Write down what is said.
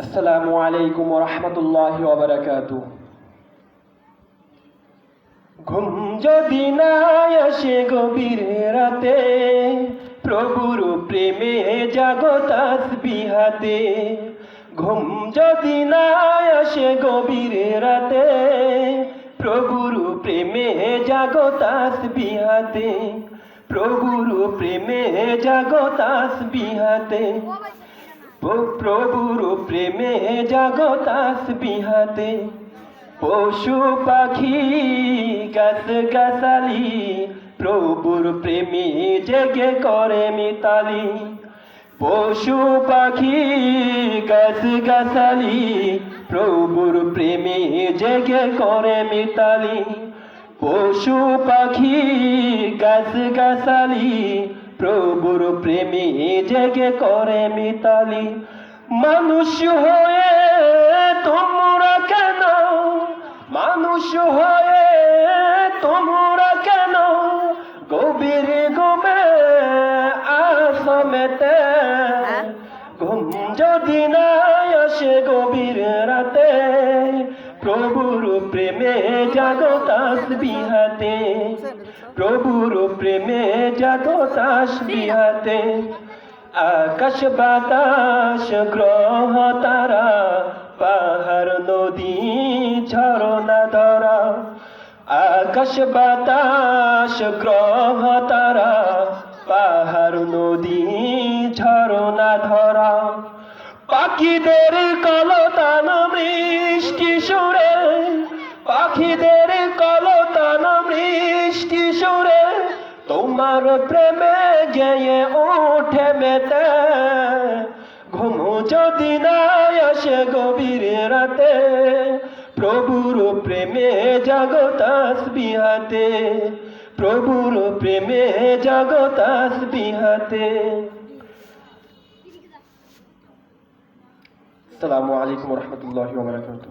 আসসালামু আলাইকুম রহমতুল্লাহ ওবরাকাতু ঘুম যদি না আসে গভীর রাতে, প্রভুর প্রেমে জাগতাস বিহাতে ঘুম যদি না আসে গভীর রাতে, প্রভুর প্রেমে জাগতাস বিহাতে প্রভুর প্রেমে জাগতাস বিহাতে প- প্রভুর প্রেমে জাগতাস বিহাতে। পশু পাখি গাছ গাছালি, প্রভুর প্রেমী জেগে করে মিতালি। পশু পাখি গাছ গাছালি, প্রভুর প্রেমী জেগে করে মিতালি। পশু পাখি গাছ গাছালি প্রভুর প্রেমী জেগে করে মিতালি। মানুষ হয়ে তোমরা কেন? মানুষ হয়ে তোমরা কেন? গভীর ঘুমে আসমেতে। ঘুম যদি না আসে গভীর রাতে, প্রভুর প্রেমে জাগতাস বিহাতে প্রভুর প্রেমে জাগতাস বিহাতে আকাশ বাতাস গ্রহ তারা পাহাড় নদী ঝরনা ধরা আকাশ বাতাস গ্রহ তারা পাহাড় নদী ঝরনা ধরা। পাখিদের কলতান মিষ্টি সুরে পাখিদের তোমার প্রেমে গেয়ে ওঠে মেতে ঘুমু যদি না আসে গভীর রাতে প্রভুর প্রেমে জগতাস বিহাতে প্রভুর প্রেমে জগতাস বিহাতে আসসালামু আলাইকুম রহমতুল্লাহ বারকাতুহ